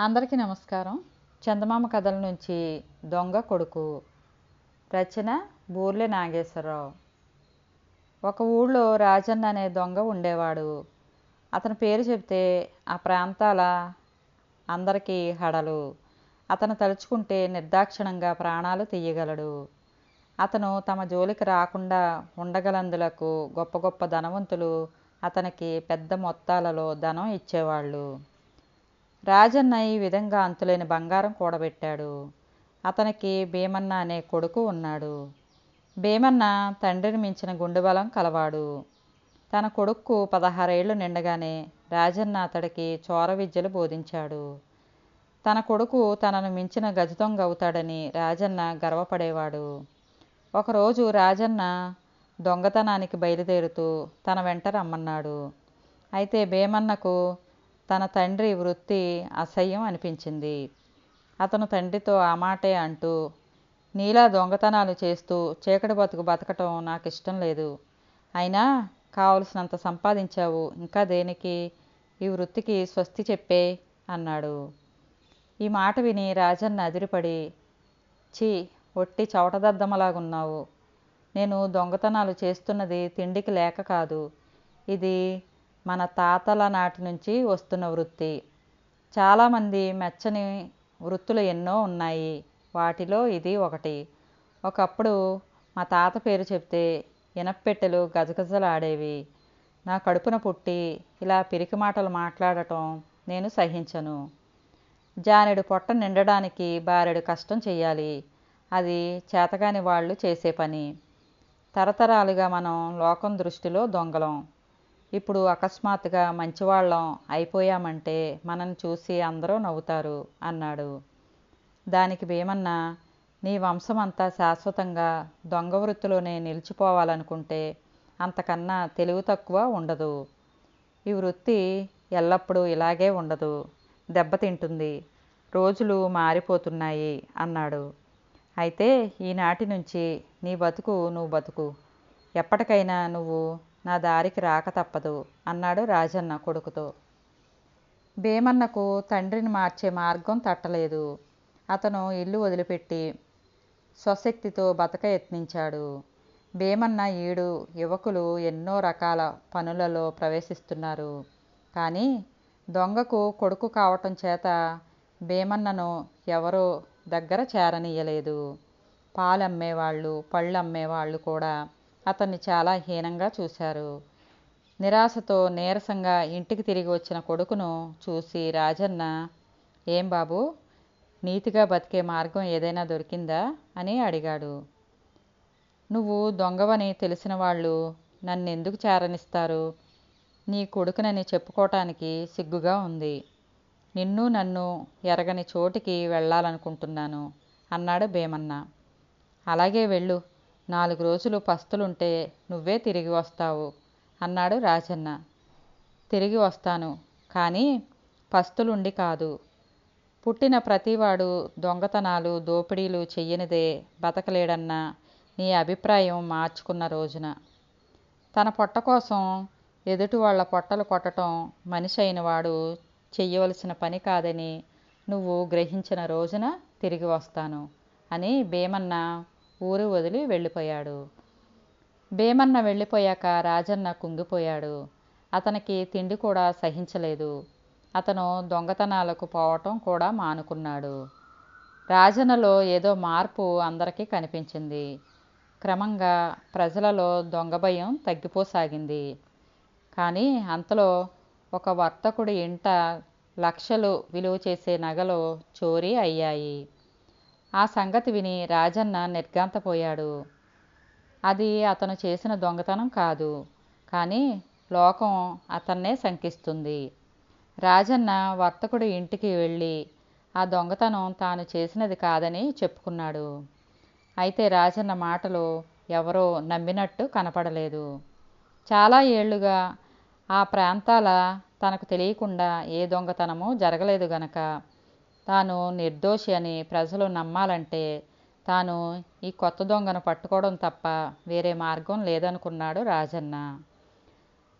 అందరికీ నమస్కారం. చందమామ కథల నుంచి దొంగ కొడుకు రచన బూర్లె నాగేశ్వరరావు. ఒక ఊళ్ళో రాజన్న అనే దొంగ ఉండేవాడు. అతని పేరు చెప్తే ఆ ప్రాంతాల అందరికీ హడలు. అతను తలుచుకుంటే నిర్దాక్షిణంగా ప్రాణాలు తీయగలడు. అతను తమ జోలికి రాకుండా ఉండగలందులకు గొప్ప గొప్ప ధనవంతులు అతనికి పెద్ద మొత్తాలలో ధనం ఇచ్చేవాళ్ళు. రాజన్న ఈ విధంగా అంతులేని బంగారం కూడబెట్టాడు. అతనికి భీమన్న అనే కొడుకు ఉన్నాడు. భీమన్న తండ్రిని మించిన గుండెబలం కలవాడు. తన కొడుకు పదహారేళ్ళు నిండగానే రాజన్న అతడికి చోర విద్యలు బోధించాడు. తన కొడుకు తనను మించిన గజదొంగ అవుతాడని రాజన్న గర్వపడేవాడు. ఒకరోజు రాజన్న దొంగతనానికి బయలుదేరుతూ తన వెంట రమ్మన్నాడు. అయితే భీమన్నకు తన తండ్రి వృత్తి అసహ్యం అనిపించింది. అతను తండ్రితో ఆ మాటే అంటూ నీలా దొంగతనాలు చేస్తూ చీకటి బతుకు బతకటం నాకు ఇష్టం లేదు. అయినా కావలసినంత సంపాదించావు. ఇంకా దేనికి? ఈ వృత్తికి స్వస్తి చెప్పే అన్నాడు. ఈ మాట విని రాజన్న అదిరిపడి ఛీ ఒట్టి చవటదద్దమలాగున్నావు. నేను దొంగతనాలు చేస్తున్నది తిండికి లేక కాదు. ఇది మన తాతల నాటి నుంచి వస్తున్న వృత్తి. చాలామంది మెచ్చని వృత్తులు ఎన్నో ఉన్నాయి. వాటిలో ఇది ఒకటి. ఒకప్పుడు మా తాత పేరు చెప్తే ఇనప్పెట్టెలు గజగజలాడేవి. నా కడుపున పుట్టి ఇలా పిరికి మాటలు మాట్లాడటం నేను సహించను. జానెడు పొట్ట నిండడానికి బారెడు కష్టం చెయ్యాలి. అది చేతగాని వాళ్ళు చేసే పని. తరతరాలుగా మనం లోకం దృష్టిలో దొంగలం. ఇప్పుడు అకస్మాత్తుగా మంచివాళ్ళం అయిపోయామంటే మనని చూసి అందరూ నవ్వుతారు అన్నాడు. దానికి భీమన్న నీ వంశమంతా శాశ్వతంగా దొంగ వృత్తిలోనే నిలిచిపోవాలనుకుంటే అంతకన్నా తెలివి తక్కువ ఉండదు. ఈ వృత్తి ఎల్లప్పుడూ ఇలాగే ఉండదు. దెబ్బతింటుంది రోజులు మారిపోతున్నాయి అన్నాడు. అయితే ఈనాటి నుంచి నీ బతుకు నువ్వు బతుకు. ఎప్పటికైనా నువ్వు నా దారికి రాక తప్పదు అన్నాడు రాజన్న కొడుకుతో. భీమన్నకు తండ్రిని మార్చే మార్గం తట్టలేదు. అతను ఇల్లు వదిలిపెట్టి స్వశక్తితో బతక యత్నించాడు. భీమన్న ఈడు యువకులు ఎన్నో రకాల పనులలో ప్రవేశిస్తున్నారు. కానీ దొంగకు కొడుకు కావటం చేత భీమన్నను ఎవరో దగ్గర చేరనీయలేదు. పాలు అమ్మేవాళ్ళు పళ్ళు అమ్మేవాళ్ళు కూడా అతన్ని చాలా హీనంగా చూశారు. నిరాశతో నీరసంగా ఇంటికి తిరిగి వచ్చిన కొడుకును చూసి రాజన్న ఏం బాబు నీతిగా బతికే మార్గం ఏదైనా దొరికిందా? అని అడిగాడు. నువ్వు దొంగవని తెలిసిన వాళ్ళు నన్ను ఎందుకు చేరనిస్తారు? నీ కొడుకునని చెప్పుకోవటానికి సిగ్గుగా ఉంది. నిన్ను నన్ను ఎరగని చోటికి వెళ్ళాలనుకుంటున్నాను అన్నాడు భీమన్న. అలాగే వెళ్ళు నాలుగు రోజులు పస్తులుంటే నువ్వే తిరిగి వస్తావు అన్నాడు రాజన్న. తిరిగి వస్తాను కానీ పస్తులుండి కాదు. పుట్టిన ప్రతివాడు దొంగతనాలు దోపిడీలు చెయ్యనిదే బతకలేడన్న నీ అభిప్రాయం మార్చుకున్న రోజున. తన పొట్ట కోసం ఎదుటి వాళ్ళ పొట్టలు కొట్టడం మనిషి అయిన వాడు చెయ్యవలసిన పని కాదని నువ్వు గ్రహించిన రోజున తిరిగి వస్తాను అని భీమన్న ఊరు వదిలి వెళ్ళిపోయాడు. భీమన్న వెళ్ళిపోయాక రాజన్న కుంగిపోయాడు. అతనికి తిండి కూడా సహించలేదు. అతను దొంగతనాలకు పోవటం కూడా మానుకున్నాడు. రాజన్నలో ఏదో మార్పు అందరికీ కనిపించింది. క్రమంగా ప్రజలలో దొంగ భయం తగ్గిపోసాగింది. కానీ అంతలో ఒక వర్తకుడి ఇంట లక్షలు విలువ చేసే నగలు చోరీ అయ్యాయి. ఆ సంగతి విని రాజన్న నిర్ఘాంతపోయాడు. అది అతను చేసిన దొంగతనం కాదు కానీ లోకం అతన్నే శంకిస్తుంది. రాజన్న వర్తకుడి ఇంటికి వెళ్ళి ఆ దొంగతనం తాను చేసినది కాదని చెప్పుకున్నాడు. అయితే రాజన్న మాటలు ఎవరో నమ్మినట్టు కనపడలేదు. చాలా ఏళ్ళుగా ఆ ప్రాంతాల తనకు తెలియకుండా ఏ దొంగతనము జరగలేదు గనక తాను నిర్దోషి అని ప్రజలు నమ్మాలంటే తాను ఈ కొత్త దొంగను పట్టుకోవడం తప్ప వేరే మార్గం లేదనుకున్నాడు రాజన్న.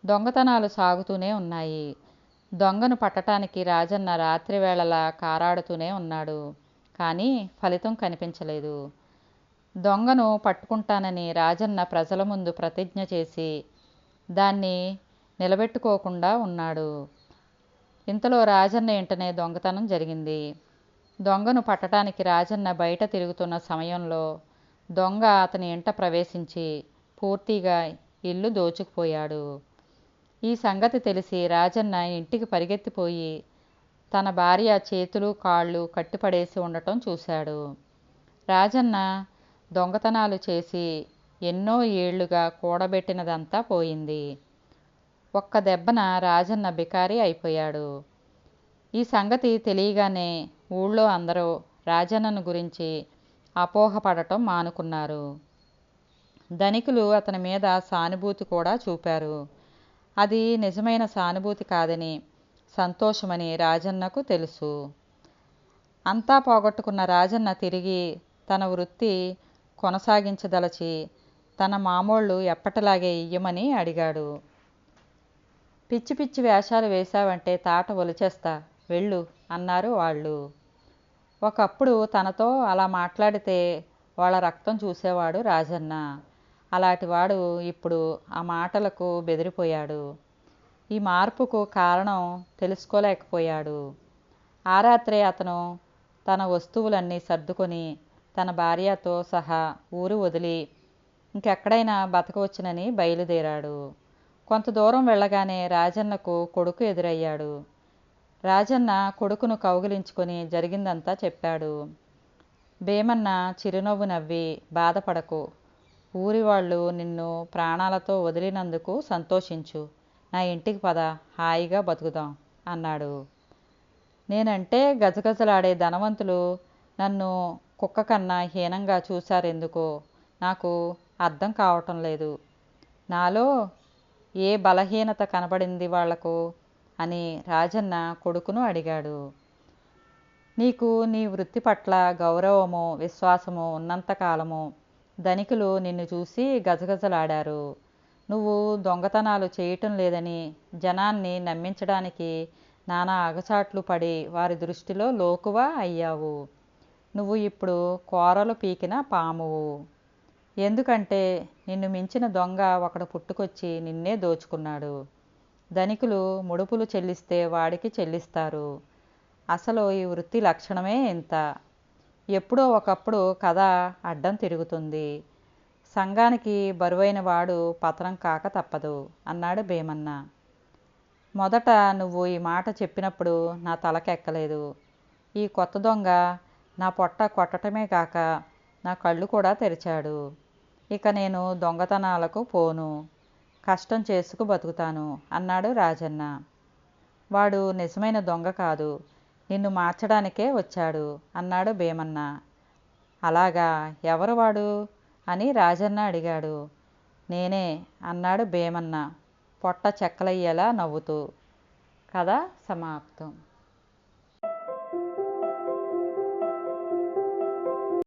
దొంగతనాలు సాగుతూనే ఉన్నాయి. దొంగను పట్టటానికి రాజన్న రాత్రి వేళలా కారాడుతూనే ఉన్నాడు. కానీ ఫలితం కనిపించలేదు. దొంగను పట్టుకుంటానని రాజన్న ప్రజల ముందు ప్రతిజ్ఞ చేసి దాన్ని నిలబెట్టుకోకుండా ఉన్నాడు. ఇంతలో రాజన్న ఇంటనే దొంగతనం జరిగింది. దొంగను పట్టడానికి రాజన్న బయట తిరుగుతున్న సమయంలో దొంగ అతని ఇంట ప్రవేశించి పూర్తిగా ఇల్లు దోచుకుపోయాడు. ఈ సంగతి తెలిసి రాజన్న ఇంటికి పరిగెత్తిపోయి తన భార్య చేతులు కాళ్ళు కట్టిపడేసి ఉండటం చూశాడు. రాజన్న దొంగతనాలు చేసి ఎన్నో ఏళ్ళుగా కూడబెట్టినదంతా పోయింది. ఒక్క దెబ్బన రాజన్న బికారి అయిపోయాడు. ఈ సంగతి తెలియగానే ఊళ్ళో అందరూ రాజన్నను గురించి అపోహపడటం మానుకున్నారు. ధనికులు అతని మీద సానుభూతి కూడా చూపారు. అది నిజమైన సానుభూతి కాదని సంతోషమని రాజన్నకు తెలుసు. అంతా పోగొట్టుకున్న రాజన్న తిరిగి తన వృత్తి కొనసాగించదలచి తన మామోళ్ళు ఎప్పటిలాగే ఇయ్యమని అడిగాడు. పిచ్చి పిచ్చి వేషాలు వేశావంటే తాట ఒలిచేస్తా. వెళ్ళు అన్నారు వాళ్ళు. ఒకప్పుడు తనతో అలా మాట్లాడితే వాళ్ళ రక్తం చూసేవాడు రాజన్న. అలాంటివాడు ఇప్పుడు ఆ మాటలకు బెదిరిపోయాడు. ఈ మార్పుకు కారణం తెలుసుకోలేకపోయాడు. ఆ రాత్రే అతను తన వస్తువులన్నీ సర్దుకొని తన భార్యతో సహా ఊరు వదిలి ఇంకెక్కడైనా బతకవచ్చునని బయలుదేరాడు. కొంత దూరం వెళ్ళగానే రాజన్నకు కొడుకు ఎదురయ్యాడు. రాజన్న కొడుకును కౌగిలించుకొని జరిగిందంతా చెప్పాడు. భీమన్న చిరునవ్వు నవ్వి బాధపడకు. ఊరి వాళ్ళు నిన్ను ప్రాణాలతో వదిలినందుకు సంతోషించు. నా ఇంటికి పద హాయిగా బతుకుదాం అన్నాడు. నేనంటే గజగజలాడే ధనవంతులు నన్ను కుక్క కన్నా హీనంగా చూశారెందుకో? నాకు అర్థం కావటం లేదు. నాలో ఏ బలహీనత కనబడింది వాళ్ళకు? అని రాజన్న కొడుకును అడిగాడు. నీకు నీ వృత్తి పట్ల గౌరవము విశ్వాసము ఉన్నంతకాలము ధనికులు నిన్ను చూసి గజగజలాడారు. నువ్వు దొంగతనాలు చేయటం లేదని జనాన్ని నమ్మించడానికి నానా అగచాట్లు పడి వారి దృష్టిలో లోకువా అయ్యావు. నువ్వు ఇప్పుడు కూరలు పీకిన పామువు. ఎందుకంటే నిన్ను మించిన దొంగ ఒకడు పుట్టుకొచ్చి నిన్నే దోచుకున్నాడు. ధనికులు ముడుపులు చెల్లిస్తే వాడికి చెల్లిస్తారు. అసలు ఈ వృత్తి లక్షణమే ఇంత? ఎప్పుడో ఒకప్పుడు కథ అడ్డం తిరుగుతుంది. సంఘానికి బరువైన వాడు పతనం కాక తప్పదు అన్నాడు భీమన్న. మొదట నువ్వు ఈ మాట చెప్పినప్పుడు నా తలకెక్కలేదు. ఈ కొత్త దొంగ నా పొట్ట కొట్టటమే కాక నా కళ్ళు కూడా తెరిచాడు. ఇక నేను దొంగతనాలకు పోను. కష్టం చేసుకు బతుకుతాను అన్నాడు రాజన్న. వాడు నిజమైన దొంగ కాదు. నిన్ను మార్చడానికే వచ్చాడు అన్నాడు భీమన్న. అలాగా? ఎవరు వాడు? అని రాజన్న అడిగాడు. నేనే అన్నాడు భీమన్న. పొట్ట చెక్కలయ్యేలా నవ్వుతూ. కథ సమాప్తం.